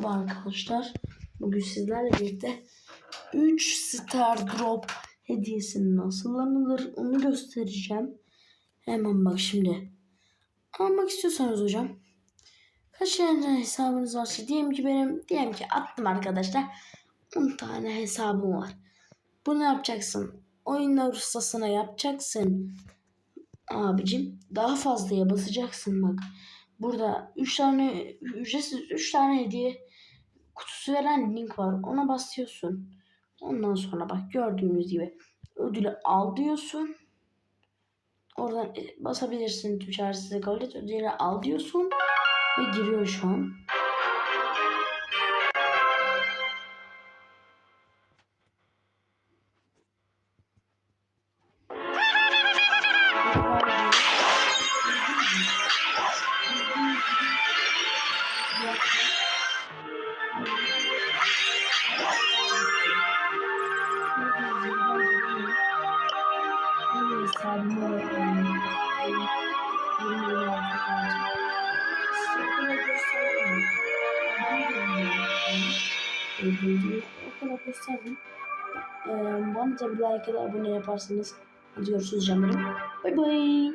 Merhaba arkadaşlar. Bugün sizlerle birlikte 3 Star Drop hediyesi nasıl alınır onu göstereceğim. Hemen bak şimdi. Almak istiyorsanız hocam. Kaç tane hesabınız varsa diyelim ki benim diyelim ki attım arkadaşlar. 10 tane hesabım var. Bunu yapacaksın. Oyunlar ustasına yapacaksın. Abicim daha fazlaya basacaksın bak. Burada 3 tane ücretsiz 3 tane hediye kutusu veren link var. Ona basıyorsun. Ondan sonra bak gördüğünüz gibi ödülü al diyorsun. Oradan e, basabilirsin kabul et. Ödülü al diyorsun. Ve giriyor şu an. O kadar gösterdim. Ee, bana da bir like ya da abone yaparsanız. Hadi görüşürüz canlarım. Bay bay.